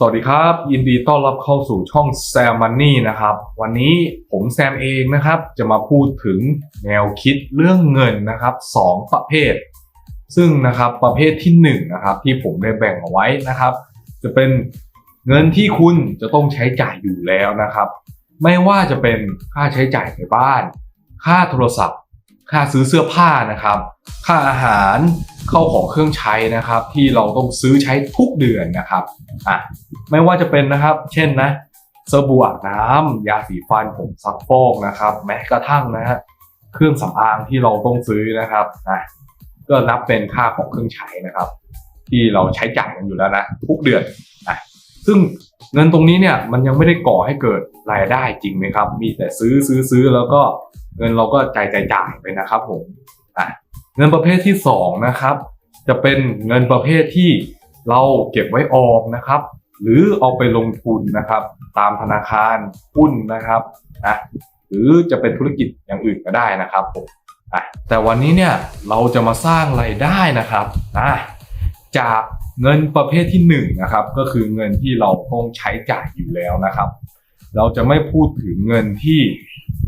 สวัสดีครับ ยินดีต้อนรับเข้าสู่ช่องแซมมันนี่นะครับ วันนี้ผมแซมเองนะครับ จะมาพูดถึงแนวคิดเรื่องเงินนะครับสองประเภท ซึ่งนะครับประเภทที่หนึ่งนะครับที่ผมได้แบ่งเอาไว้นะครับ จะเป็นเงินที่คุณจะต้องใช้จ่ายอยู่แล้วนะครับ ไม่ว่าจะเป็นค่าใช้จ่ายในบ้าน ค่าโทรศัพท์ ค่าซื้อเสื้อผ้านะครับ ค่าอาหารเข้าของเครื่องใช้นะครับ ที่เราต้องซื้อใช้ทุกเดือนนะครับอะไม่ว่าจะเป็นนะครับ เช่นนะสบู่อาบน้ำยาสีฟันผงซักฟอกนะครับ แม้กระทั่งนะฮะเครื่องสำอางที่เราต้องซื้อนะครับอะก็นับเป็นค่าของเครื่องใช้นะครับ ที่เราใช้จ่ายกันอยู่แล้วนะทุกเดือนอะซึ่งเงินตรงนี้เนี่ยมันยังไม่ได้ก่อให้เกิดรายได้จริงไหมครับ มีแต่ซื้อซื้อซื้อแล้วก็ เงินเราก็จ่ายจ่ายจ่ายไปนะครับผมอะเงินประเภทที่สองนะครับ จะเป็นเงินประเภทที่เราเก็บไว้ออมนะครับ หรือเอาไปลงทุนนะครับ ตามธนาคารหุ้นนะครับนะหรือจะเป็นธุรกิจอย่างอื่นก็ได้นะครับผมอะแต่วันนี้เนี่ยเราจะมาสร้างไรายได้นะครับนะจากเงินประเภทที่หนึ่งนะครับก็คือเงินที่เราต้องใช้จ่ายอยู่แล้วนะครับ เราจะไม่พูดถึงเงินที่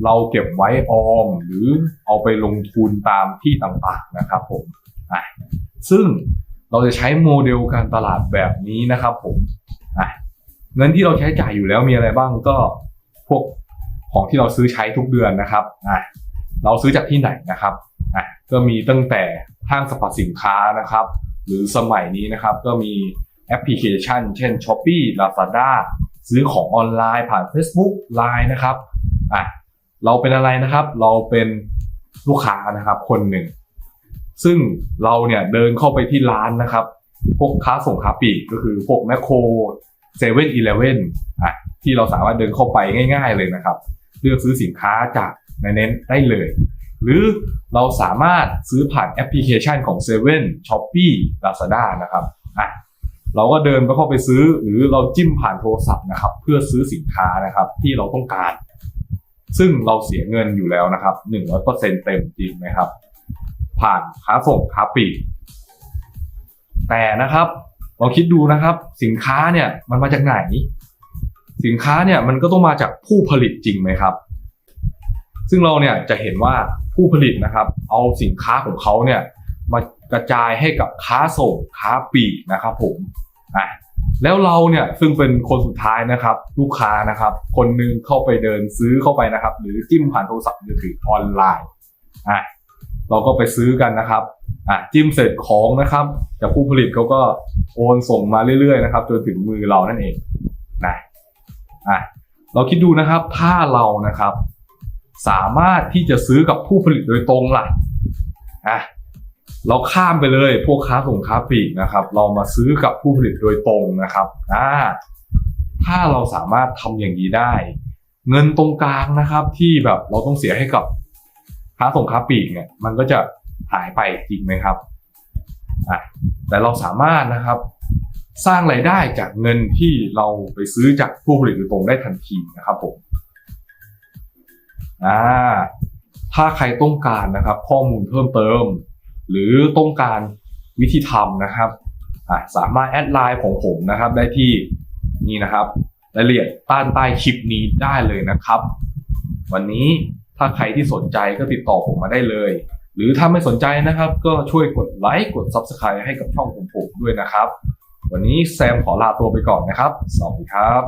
เราเก็บไว้ออมหรือเอาไปลงทุนตามที่ต่างๆนะครับผมซึ่งเราจะใช้โมเดลการตลาดแบบนี้นะครับผมเงินที่เราใช้จ่ายอยู่แล้วมีอะไรบ้างก็พวกของที่เราซื้อใช้ทุกเดือนนะครับเราซื้อจากที่ไหนนะครับก็มีตั้งแต่ห้างสรรพสินค้านะครับ หรือสมัยนี้นะครับก็มีแอปพลิเคชัน เช่น s h อ p e e Lazada ซื้อของออนไลน์ผ่าน Facebook Line นะครับอะ เราเป็นอะไรนะครับ เราเป็นลูกค้านะครับ คนหนึ่ง ซึ่งเราเนี่ยเดินเข้าไปที่ร้านนะครับ พวกค้าส่งค้าปลีกก็คือพวกแมคโครเซเว่นอีเลเว่นอะที่เราสามารถเดินเข้าไปง่าย ๆเลยนะครับ เลือกซื้อสินค้าจากในเน้นได้เลย หรือเราสามารถซื้อผ่านแอปพลิเคชันของ7 e ช้ Shopee Lazada นะครับอะเราก็เดินไปเข้าไปซื้อหรือเราจิ้มผ่านโทรศัพท์นะครับ เพื่อซื้อสินค้านะครับที่เราต้องการ ซึ่งเราเสียเงินอยู่แล้วนะครับ100%เต็มจริงไหมครับ ผ่านค้าส่งค้าปลีกแต่นะครับลองคิดดูนะครับ สินค้าเนี่ยมันมาจากไหน สินค้าเนี่ยมันก็ต้องมาจากผู้ผลิตจริงไหมครับ ซึ่งเราเนี่ยจะเห็นว่าผู้ผลิตนะครับ เอาสินค้าของเขาเนี่ยมากระจายให้กับค้าส่งค้าปลีกนะครับ ผมอะ แล้วเราเนี่ยซึ่งเป็นคนสุดท้ายนะครับ ลูกค้านะครับ คนหนึงเข้าไปเดินซื้อเข้าไปนะครับ หรือจิ้มผ่านโทรศัพท์มือถือออนไลน์อะเราก็ไปซื้อกันนะครับอะจิ้มเสร็จของนะครับจากผู้ผลิตเขาก็โอนส่งมาเรื่อยๆนะครับจนถึงมือเรานั่นเองนะอะเราคิดดูนะครับถ้าเรานะครับ สามารถที่จะซื้อกับผู้ผลิตโดยตรงล่ะอะ เราข้ามไปเลยพวกค้าส่งค้าปลีกนะครับ เรามาซื้อกับผู้ผลิตโดยตรงนะครับอ่าถ้าเราสามารถทำอย่างนี้ได้ เงินตรงกลางนะครับ ที่แบบเราต้องเสียให้กับค้าส่งค้าปลีกเนี่ย มันก็จะหายไปจริงไหมครับอะแต่เราสามารถนะครับ สร้างรายได้จากเงินที่เราไปซื้อจากผู้ผลิตโดยตรงได้ทันทีนะครับผมอ่าถ้าใครต้องการนะครับ ข้อมูลเพิ่มเติม หรือต้องการวิธีทำนะครับสามารถแอดไลน์ของผมนะครับได้ที่นี่นะครับรายละเอียดต้านใต้คลิปนี้ได้เลยนะครับ วันนี้ถ้าใครที่สนใจก็ติดต่อผมมาได้เลย หรือถ้าไม่สนใจนะครับ ก็ช่วยกดไลค์กด Subscribe ให้กับช่องผมผมด้วยนะครับ วันนี้แซมขอลาตัวไปก่อนนะครับ สวัสดีครับ